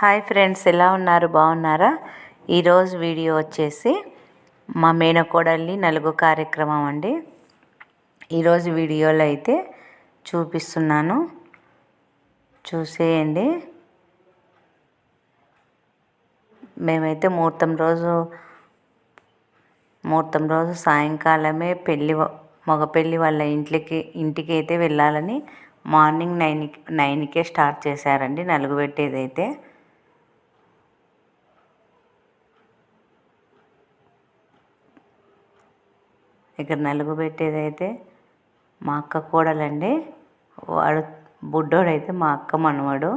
Hi friends ఎలా ఉన్నారు? బాగున్నారా? ఈరోజు వీడియో వచ్చేసి మా మేనకోడల్ని నలుగు కార్యక్రమం అండి. ఈరోజు వీడియోలో అయితే చూపిస్తున్నాను. చూసేయండి. మేమైతే ముహూర్తం రోజు ముహూర్తం రోజు సాయంకాలమే పెళ్ళి మగ పెళ్ళి వాళ్ళ ఇంట్లోకి ఇంటికి అయితే వెళ్ళాలని మార్నింగ్ నైన్ నైన్కే స్టార్ట్ చేశారండి నలుగు పెట్టేదైతే. ఇక్కడ నలుగు పెట్టేదైతే మా అక్క కోడలండి. వాడు బుడ్డోడైతే మా అక్క మనవాడు.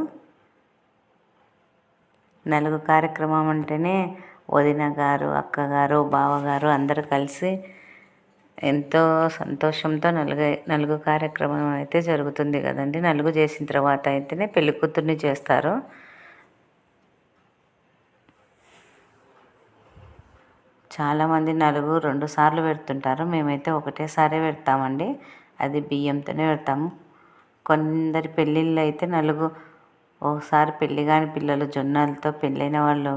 నలుగు కార్యక్రమం అంటేనే వదిన గారు అక్కగారు బావగారు అందరు కలిసి ఎంతో సంతోషంతో నలుగు నలుగు కార్యక్రమం అయితే జరుగుతుంది కదండి. నలుగు చేసిన తర్వాత అయితేనే పెళ్ళి కూతుర్ని చేస్తారు. చాలామంది నలుగు రెండు సార్లు పెడుతుంటారు. మేమైతే ఒకటేసారి పెడతామండి. అది బియ్యంతోనే పెడతాము. కొందరి పెళ్ళిళ్ళు అయితే నలుగు ఒకసారి పెళ్ళి కాని పిల్లలు జొన్నలతో పెళ్ళైన వాళ్ళు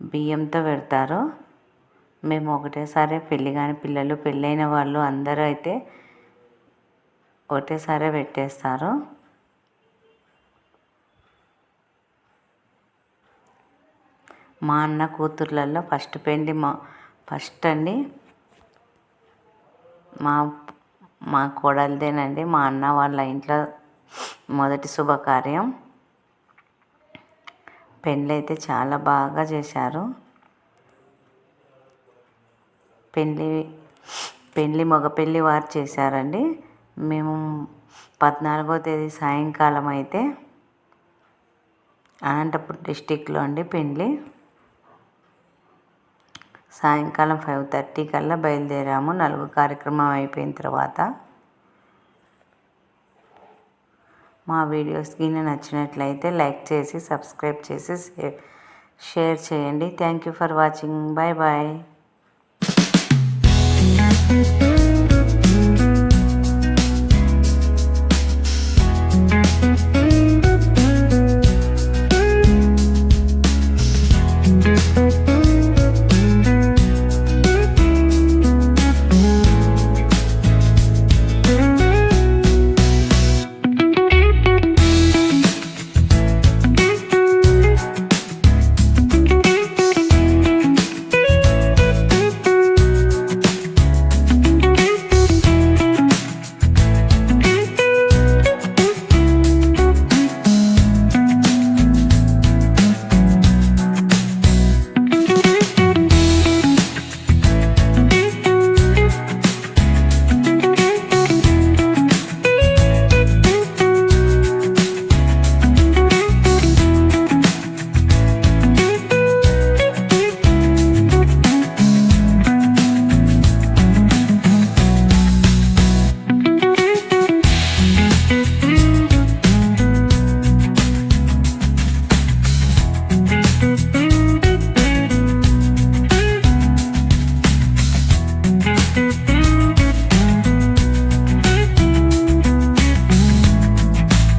బియ్యంతో పెడతారు. మేము ఒకటేసారి పెళ్ళి కాని పిల్లలు పెళ్ళైన వాళ్ళు అందరూ అయితే ఒకటేసారి పెట్టేస్తారు. మా అన్న కూతుర్లలో ఫస్ట్ పెళ్ళి మా ఫస్ట్ అండి మా మా కోడలిదేనండి. మా అన్న వాళ్ళ ఇంట్లో మొదటి శుభకార్యం. పెళ్ళి అయితే చాలా బాగా చేశారు. పెళ్ళి పెళ్ళి మగ పెళ్ళి వారు చేశారండి. మేము పద్నాలుగో తేదీ సాయంకాలం అయితే అనంతపురం డిస్టిక్లో అండి పెళ్ళి సాయంకాలం ఫైవ్ థర్టీ కల్లా బయలుదేరాము. నలుగు కార్యక్రమం అయిపోయిన తర్వాత మా వీడియోస్ కింద నచ్చినట్లయితే లైక్ చేసి సబ్స్క్రైబ్ చేసి షేర్ చేయండి. Thank you for watching. Bye bye.